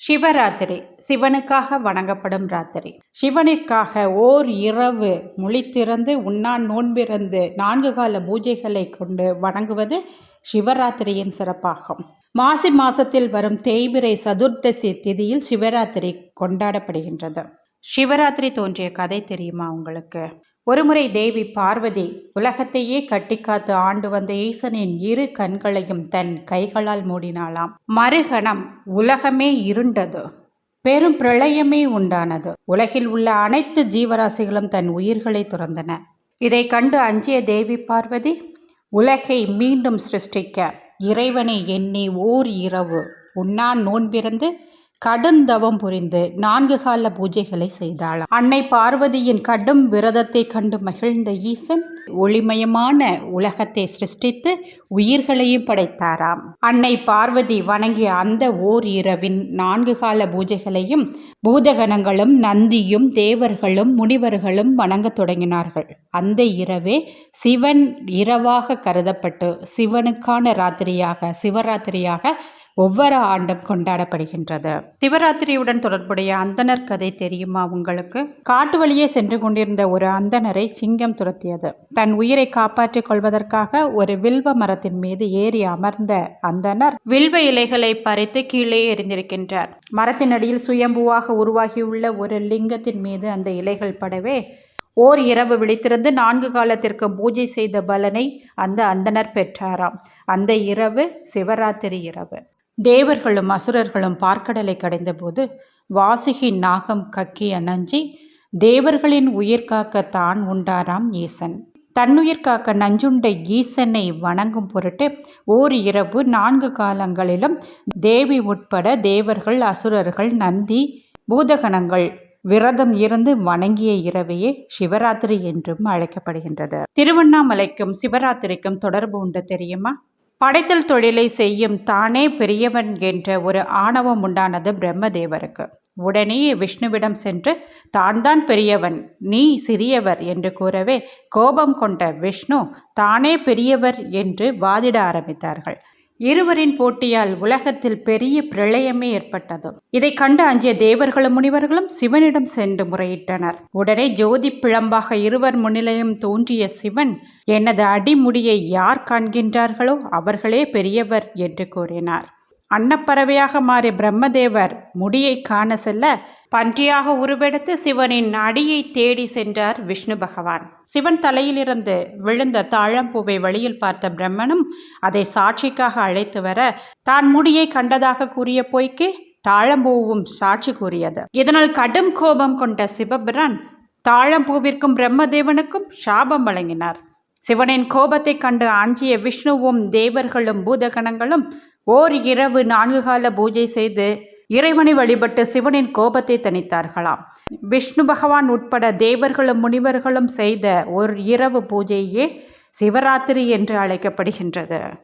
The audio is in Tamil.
சிவராத்திரி சிவனுக்காக வணங்கப்படும் ராத்திரி. சிவனுக்காக ஓர் இரவு முழித்திறந்து உண்ணான் நோன்பிறந்து நான்கு கால பூஜைகளை கொண்டு வணங்குவது சிவராத்திரியின் சிறப்பாகும். மாசி மாசத்தில் வரும் தேய்பிரை சதுர்த்தசி திதியில் சிவராத்திரி கொண்டாடப்படுகின்றது. சிவராத்திரி தோன்றிய கதை தெரியுமா உங்களுக்கு? ஒருமுறை தேவி பார்வதி உலகத்தையே கட்டிக்காத்து ஆண்டு வந்த ஈசனின் இரு கண்களையும் தன் கைகளால் மூடினாளாம். மறுகணம் உலகமே இருண்டது பெரும் பிரளயமே உண்டானது. உலகில் உள்ள அனைத்து ஜீவராசிகளும் தன் உயிர்களை துறந்தன. இதை கண்டு அஞ்சிய தேவி பார்வதி உலகை மீண்டும் சிருஷ்டிக்க இறைவனை எண்ணி ஓர் இரவு உண்ணா நோன்பிறந்து கடுந்தவம் புரிந்து நான்கு கால பூஜைகளை செய்தாள் அன்னை பார்வதியின் கடும் விரதத்தை கண்டு மகிழ்ந்த ஈசன் ஒளிமயமான உலகத்தை சிருஷ்டித்து உயிர்களையும் படைத்தாராம். அன்னை பார்வதி வணங்கிய அந்த ஓர் இரவின் நான்கு கால பூஜைகளையும் பூதகணங்களும் நந்தியும் தேவர்களும் முனிவர்களும் வணங்கத் தொடங்கினார்கள். அந்த இரவே சிவன் இரவாக கருதப்பட்டு சிவனுக்கான ராத்திரியாக சிவராத்திரியாக ஒவ்வொரு ஆண்டும் கொண்டாடப்படுகின்றது. சிவராத்திரியுடன் தொடர்புடைய அந்தனர் கதை தெரியுமா உங்களுக்கு? காட்டு வழியே சென்று கொண்டிருந்த ஒரு அந்தனரை சிங்கம் துரத்தியது. தன் உயிரை காப்பாற்றிக் கொள்வதற்காக ஒரு வில்வ மரத்தின் மீது ஏறி அமர்ந்த அந்தனர் வில்வ இலைகளை பறித்து கீழே எறிந்திருக்கின்றார். மரத்தின் அடியில் சுயம்புவாக உருவாகியுள்ள ஒரு லிங்கத்தின் மீது அந்த இலைகள் படவே ஓர் இரவு விழித்திருந்து நான்கு காலத்திற்கு பூஜை செய்த பலனை அந்த அந்தனர் பெற்றாராம். அந்த இரவு சிவராத்திரி இரவு. தேவர்களும் அசுரர்களும் பார்க்கடலை கடைந்தபோது வாசுகி நாகம் கக்கி அணஞ்சி தேவர்களின் உயிர் காக்க தான் உண்டாராம் ஈசன். தன்னுயிர் காக்க நஞ்சுண்ட ஈசனை வணங்கும் பொருட்டு ஓர் இரவு நான்கு காலங்களிலும் தேவி உட்பட தேவர்கள் அசுரர்கள் நந்தி பூதகணங்கள் விரதம் இருந்து வணங்கிய இரவையே சிவராத்திரி என்றும் அழைக்கப்படுகின்றது. திருவண்ணாமலைக்கும் சிவராத்திரிக்கும் தொடர்பு உண்டு தெரியுமா? படைத்தல் தொழிலை செய்யும் தானே பெரியவன் என்ற ஒரு ஆணவம் உண்டானது பிரம்மதேவருக்கு. உடனே விஷ்ணுவிடம் சென்று தான் தான் பெரியவன் நீ சிறியவர் என்று கூறவே கோபம் கொண்ட விஷ்ணு தானே பெரியவர் என்று வாதிட ஆரம்பித்தார்கள். இருவரின் போட்டியால் உலகத்தில் பெரிய பிரளயமே ஏற்பட்டது. இதை கண்டு அஞ்சிய தேவர்களும் முனிவர்களும் சிவனிடம் சென்று முறையிட்டனர். உடனே ஜோதி பிழம்பாக இருவர் முன்னிலையும் தோன்றிய சிவன் எனது அடிமுடியை யார் காண்கின்றார்களோ அவர்களே பெரியவர் என்று கூறினார். அன்னப்பறவையாக மாறிய பிரம்மதேவர் முடியை காண செல்ல பன்றியாக உருவெடுத்து சிவனின் அடியை தேடி சென்றார் விஷ்ணு பகவான். சிவன் தலையிலிருந்து விழுந்த தாழம்பூவை வழியில் பார்த்த பிரம்மனும் அதை சாட்சிக்காக அழைத்து வர தான் முடியை கண்டதாக கூறிய பொய்க்கு தாழம்பூவும் சாட்சி கூறியது. இதனால் கடும் கோபம் கொண்ட சிவபிரான் தாழம்பூவிற்கும் பிரம்மதேவனுக்கும் சாபம் வழங்கினார். சிவனின் கோபத்தை கண்டு ஆஞ்சிய விஷ்ணுவும் தேவர்களும் பூதகணங்களும் ஓர் இரவு நான்கு கால பூஜை செய்து இறைவனை வழிபட்டு சிவனின் கோபத்தை தணித்தார்களாம். விஷ்ணு பகவான் உட்பட தேவர்களும் முனிவர்களும் செய்த ஒரு இரவு பூஜையே சிவராத்திரி என்று அழைக்கப்படுகின்றது.